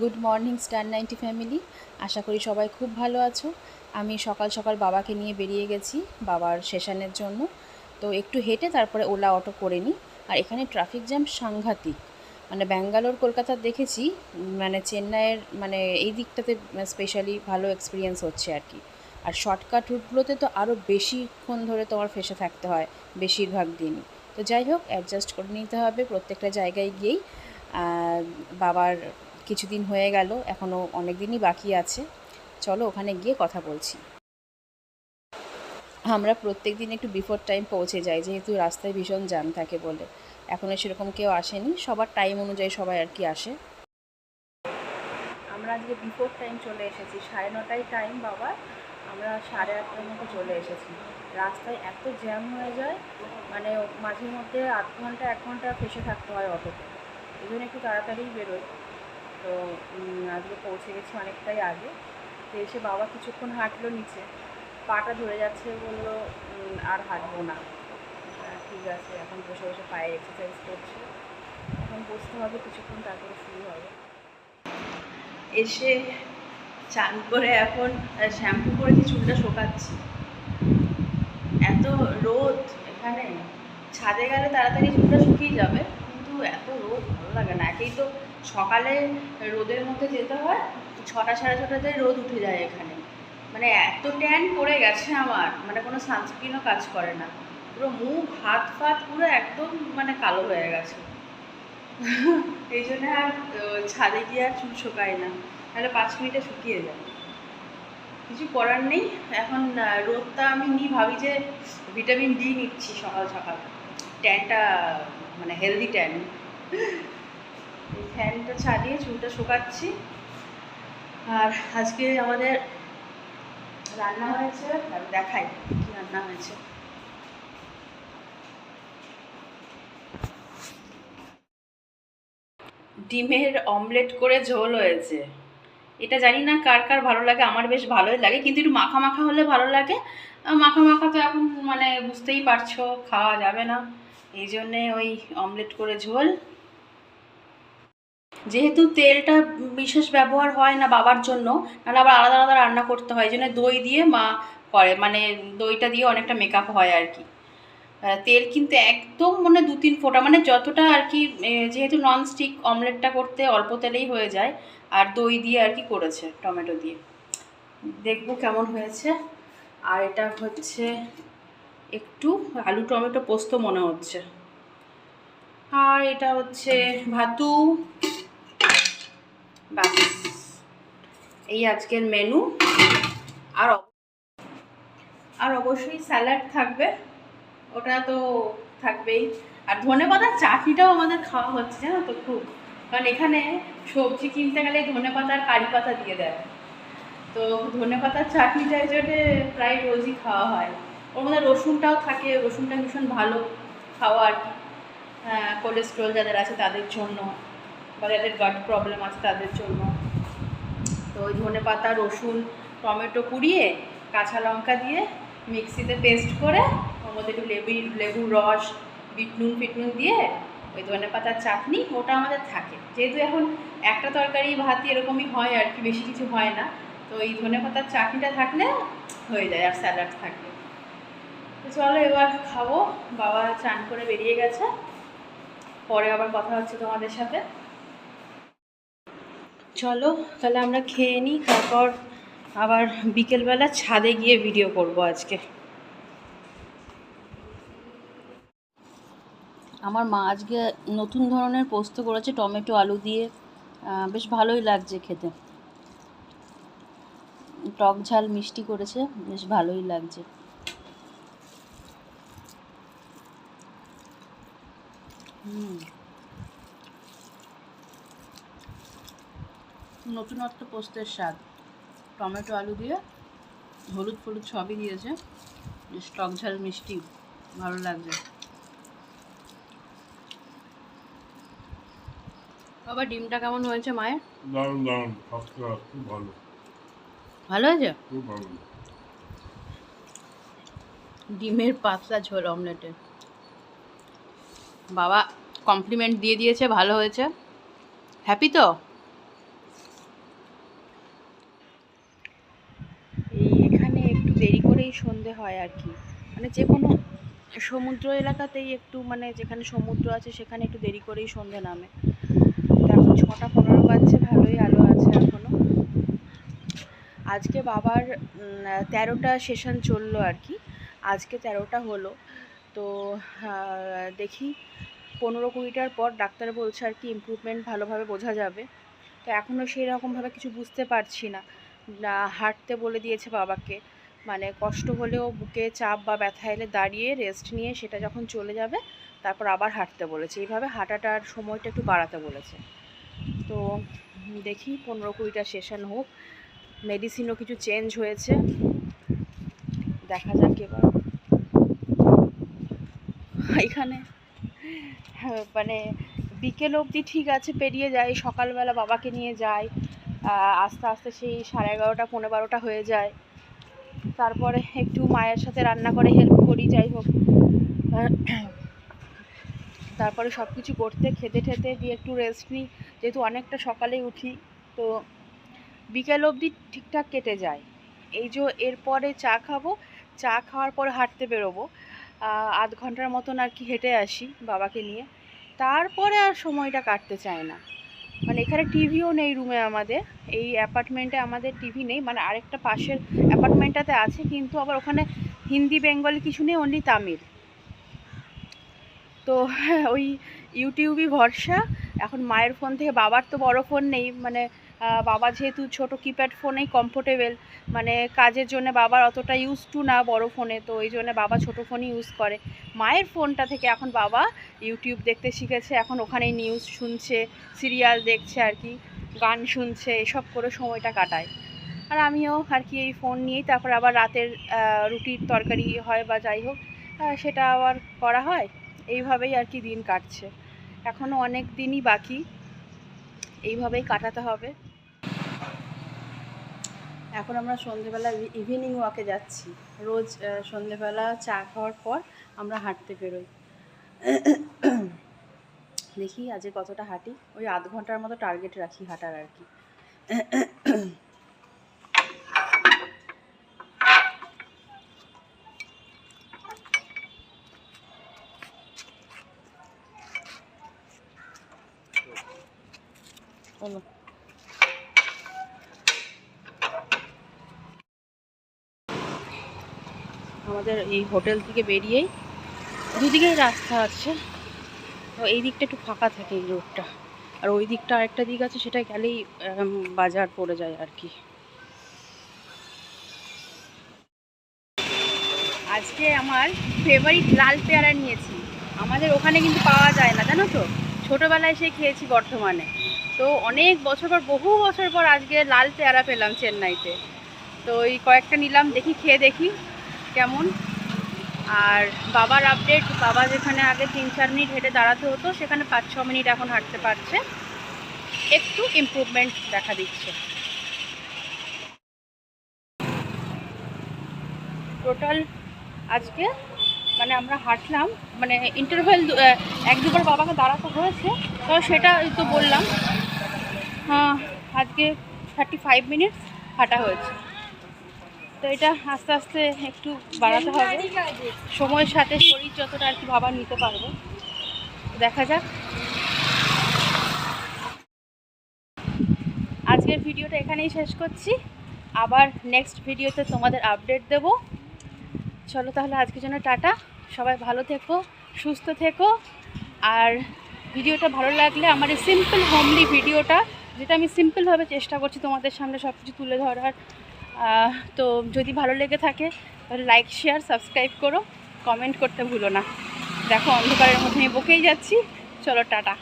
Good morning star ninety family আশা করি সবাই খুব ভালো আছো। আমি সকাল সকাল বাবাকে নিয়ে বেরিয়ে গেছি, বাবার সেশনের জন্য। তো একটু হেঁটে তারপরে ওলা অটো করে নিই। আর এখানে ট্রাফিক জ্যাম সাংঘাতিক। মানে ব্যাঙ্গালোর কলকাতার দেখেছি মানে চেন্নাইয়ের মানে এই দিকটাতে স্পেশালি ভালো এক্সপিরিয়েন্স হচ্ছে আর কি। আর শর্টকাট রুটগুলোতে তো আরও বেশিক্ষণ ধরে তোমার ফেসে থাকতে হয়, বেশিরভাগ দিনই। তো যাই হোক অ্যাডজাস্ট করে নিতে হবে প্রত্যেকটা জায়গায় গিয়েই। বাবার কিছুদিন হয়ে গেল এখনও অনেক দিনই বাকি আছে। চলো ওখানে গিয়ে কথা বলছি। আমরা প্রত্যেক দিন একটু বিফোর টাইম পৌঁছে যাই, যেহেতু রাস্তায় ভীষণ জ্যাম থাকে বলে। এখনও সেরকম কেউ আসেনি, সবার টাইম অনুযায়ী সবাই আর কি আসে। আমরা আজকে বিফোর টাইম চলে এসেছি, সাড়ে নটায় টাইম বাবা। আমরা সাড়ে আটটার মতো চলে এসেছি। রাস্তায় এত জ্যাম হয়ে যায় মানে মাঝে মধ্যে আধ ঘণ্টা, এক ঘণ্টা ফেসে থাকতে হয় অটোতে। এই জন্য একটু তাড়াতাড়িই বেরোই। তো আজকে পৌঁছে গেছি অনেকটাই আগে। তো এসে বাবা কিছুক্ষণ হাঁটলো নিচে। পাটা ধরে যাচ্ছে বলল আর হাঁটবো না। ঠিক আছে, এখন বসে বসে পায়ে এক্সারসাইজ করছে। এখন বসতে হবে, কিছুক্ষণ তারপরে শুরু হবে। এসে চান করে এখন শ্যাম্পু করেছি চুলটা শোকাচ্ছি। এত রোদ এখানে। ছাদে গেলে তাড়াতাড়ি চুলটা শুকিয়ে যাবে। কিন্তু এত রোদ, ভালো লাগে না। একেই তো সকালে রোদের মধ্যে যেতে হয়, ছটা সাড়ে ছটাতে রোদ উঠে যায় এখানে। মানে এত ট্যান পড়ে গেছে আমার মানে কোনো সানস্ক্রিনও কাজ করে না। পুরো মুখ, হাত, ফাত পুরো একদম মানে কালো হয়ে গেছে। এই জন্য আর ছাদে গিয়ে আর চুল শোকায় না। তাহলে পাঁচ মিনিটে শুকিয়ে যায়। কিছু করার নেই। এখন রোদটা আমি নিই ভাবি যে ভিটামিন ডি নিচ্ছি সকাল সকাল। ট্যানটা মানে হেলদি ট্যান এই ফ্যানটা চালিয়ে, চুলটা শুকাচ্ছি। আর আজকে আমাদের রান্না হয়েছে, আমি দেখাই কি রান্না হয়েছে। ডিমের অমলেট করে ঝোল হয়েছে। এটা জানি না কার কার ভালো লাগে, আমার বেশ ভালোই লাগে, কিন্তু একটু মাখা মাখা হলে ভালো লাগে। মাখা মাখা তো এখন মানে বুঝতেই পারছ, খাওয়া যাবে না। এই জন্যে ওই অমলেট করে ঝোল। যেহেতু তেলটা বিশেষ ব্যবহার হয় না বাবার জন্য, নাহলে আবার আলাদা আলাদা রান্না করতে হয়। এই জন্য দই দিয়ে মা করে মানে দইটা দিয়ে অনেকটা মেকআপ হয় আর কি। তেল কিন্তু একদম মানে দু তিন ফোঁটা মানে যতটা আর কি যেহেতু ননস্টিক অমলেটটা করতে অল্প তেলেই হয়ে যায়, আর দই দিয়ে আর কি করেছে, টমেটো দিয়ে। দেখব কেমন হয়েছে। আর এটা হচ্ছে একটু আলু টমেটো পোস্ত মনে হচ্ছে। আর এটা হচ্ছে ভাতু। বাস এই আজকের মেনু আর আর অবশ্যই স্যালাড থাকবে। ওটা তো থাকবেই। আর ধনে পাতার চাটনিটাও আমাদের খাওয়া হচ্ছে, জানো তো খুব। কারণ এখানে সবজি কিনতে গেলে ধনে পাতা আর কারি পাতা দিয়ে দেয়। তো ধনে পাতার চাটনিটা জন্যে প্রায় রোজই খাওয়া হয়। ওর মধ্যে রসুনটাও থাকে, রসুনটা ভীষণ ভালো খাওয়া আর কি কোলেস্ট্রল যাদের আছে তাদের জন্য, বা যাদের গাট প্রবলেম আছে তাদের জন্য। তো ওই ধনে পাতা, রসুন, টমেটো কুড়িয়ে, কাঁচা লঙ্কা দিয়ে মিক্সিতে পেস্ট করে, ওর মধ্যে একটু লেবু, লেবুর রস বিটনুন ফিটনুন দিয়ে ওই ধনে পাতার চাটনি ওটা আমাদের থাকে। যেহেতু এখন একটা তরকারি, ভাতই এরকমই হয় আর কি, বেশি কিছু হয় না। তো এই ধনে পাতার চাটনিটা থাকলে হয়ে যায় আর স্যালাড থাকলে। চলো এবার খাব। বাবা চান করে বেরিয়ে গেছে। পরে আবার কথা হচ্ছে তোমাদের সাথে। চলো, তাহলে আমরা খেয়ে নিই, তারপর আবার বিকেলবেলা ছাদে গিয়ে ভিডিও করব আজকে। আমার মা আজকে নতুন ধরনের পোস্ত করেছে, টমেটো, আলু দিয়ে। বেশ ভালোই লাগছে খেতে। টক ঝাল মিষ্টি করেছে, বেশ ভালোই লাগছে। নতুনত্ব পোস্তের স্বাদ। টমেটো আলু দিয়ে হলুদ ফলুদ সবই দিয়েছে। বেশ টক ঝাল মিষ্টি ভালো লাগছে। বাবা ডিমটা কেমন হয়েছে মায়ের? দারুণ দারুণ। খুব ভালো। ভালো হয়েছে? খুব ভালো। ডিমের পাতলা ঝোল অমলেটে। বাবা কমপ্লিমেন্ট দিয়ে দিয়েছে, ভালো হয়েছে। হ্যাপি তো? এই এখানে একটু দেরি করেই সন্ধে হয় আর কি। মানে যে কোনো সমুদ্র এলাকাতেই একটু মানে যেখানে সমুদ্র আছে, সেখানে একটু দেরি করেই সন্ধে নামে। এখন ছটা পনেরো বাজছে, ভালোই আলো আছে এখনও আজকে বাবার তেরোটা সেশন চলল আর কি। আজকে তেরোটা হলো। তো দেখি পনেরো কুড়িটার পর ডাক্তার বলছে আর কি ইম্প্রুভমেন্ট ভালোভাবে বোঝা যাবে। তো এখনও সেই রকমভাবে কিছু বুঝতে পারছি না। হাঁটতে বলে দিয়েছে বাবাকে। মানে কষ্ট হলেও বুকে চাপ বা ব্যথা এলে দাঁড়িয়ে রেস্ট নিয়ে সেটা যখন চলে যাবে, তারপর আবার হাঁটতে বলেছে। এইভাবে হাঁটাটার সময়টা একটু বাড়াতে বলেছে। তো দেখি পনেরো কুড়িটা সেশন হোক। মেডিসিনও কিছু চেঞ্জ হয়েছে। দেখা যাক এবার। এখানে মানে বিকেল অবধি ঠিক আছে, পেরিয়ে যায়, সকালবেলা বাবাকে নিয়ে যায় আস্তে আস্তে সেই সাড়ে এগারোটা পনেরো বারোটা হয়ে যায়। তারপরে একটু মায়ের সাথে রান্না করে হেল্প করি, যাই হোক। তারপরে সব কিছু করতে, খেতে ঠেতে দিয়ে একটু রেস্ট নিই, যেহেতু অনেকটা সকালেই উঠি, তো বিকেল অবধি ঠিকঠাক কেটে যায়। এই যে এরপরে চা খাব, চা খাওয়ার পরে হাঁটতে বেরোবো। আধ ঘণ্টার মতন আর কি হেঁটে আসি বাবাকে নিয়ে। তারপরে আর সময়টা কাটতে চায় না। মানে এখানে টিভিও নেই রুমে আমাদের। এই অ্যাপার্টমেন্টে আমাদের টিভি নেই। মানে আরেকটা পাশের অ্যাপার্টমেন্টটাতে আছে, কিন্তু আবার ওখানে হিন্দি, বেঙ্গলি কিছু নেই অনলি তামিল। তো ওই ইউটিউবই ভরসা। এখন মায়ের ফোন থেকে বাবার তো বড় ফোন নেই। মানে বাবা যেহেতু ছোট কিপ্যাড ফোনেই কমফোর্টেবল মানে কাজের জন্য বাবার অতটা ইউজ টু না বড় ফোনে তো ওই জন্য বাবা ছোট ফোনই ইউজ করে। মায়ের ফোনটা থেকে এখন বাবা ইউটিউব দেখতে শিখেছে, এখন ওখানেই নিউজ শুনছে সিরিয়াল দেখছে আর কি, গান শুনছে, এসব করে সময়টা কাটায়। আর আমিও আর কি এই ফোন নিয়েই, তারপর আবার রাতের রুটির তরকারি হয় বা যাই হোক সেটা আবার করা হয়। এইভাবেই আর কি দিন কাটছে। এখনও অনেক দিনই বাকি, এইভাবেই কাটাতে হবে। এখন আমরা সন্ধেবেলা ইভিনিং ওয়াকে যাচ্ছি। রোজ সন্ধেবেলা চা খাওয়ার পর আমরা হাঁটতে বেরোই। দেখি আজকে কতটা হাঁটি। ওই আধ ঘণ্টার মতো টার্গেট রাখি হাঁটার আর কি। চলো। আমাদের এই হোটেল থেকে বেরিয়েই দুদিকেই রাস্তা আছে। তো এই দিকটা একটু ফাঁকা থাকে এই রোডটা আর ওই দিকটা আরেকটা দিক আছে, সেটা গেলেই বাজার পড়ে যায় আর কি। আজকে আমার ফেভারিট লাল পেয়ারা নিয়েছি। আমাদের ওখানে কিন্তু পাওয়া যায় না, জানো তো? ছোটোবেলায় সে খেয়েছি বর্ধমানে। তো অনেক বছর পর, বহু বছর পর আজকে লাল পেয়ারা পেলাম চেন্নাইতে। তো ওই কয়েকটা নিলাম, দেখি, খেয়ে দেখি। কেমন? আর বাবার আপডেট বাবা যেখানে আগে তিন চার মিনিট হেঁটে দাঁড়াতে হতো, সেখানে পাঁচ ছ মিনিট এখন হাঁটতে পারছে। একটু ইমপ্রুভমেন্ট দেখা দিচ্ছে। টোটাল আজকে মানে আমরা হাঁটলাম মানে ইন্টারভেল এক দুবার বাবাকে দাঁড়াতে হয়েছে। তো সেটা তো বললাম। হ্যাঁ আজকে থার্টি ফাইভ মিনিটস হাঁটা হয়েছে। তো এটা আস্তে আস্তে একটু বাড়াতে হবে। সময়ের সাথে শরীর যতটা আর কি বাবা নিতে পারব। দেখা যাক। আজকের ভিডিওটা এখানেই শেষ করছি। আবার নেক্সট ভিডিওতে তোমাদের আপডেট দেব। চলো তাহলে আজকের জন্য টাটা। সবাই ভালো থেকো, সুস্থ থেকো। আর ভিডিওটা ভালো লাগলে আমার এই সিম্পল হোমলি ভিডিওটা, যেটা আমি সিম্পলভাবে চেষ্টা করছি তোমাদের সামনে সব কিছু তুলে ধরার তো যদি ভালো লেগে থাকে, তাহলে লাইক শেয়ার সাবস্ক্রাইব করো। কমেন্ট করতে ভুলো না। দেখো অন্ধকারের মধ্যে আমি বকেই যাচ্ছি। চলো, টাটা।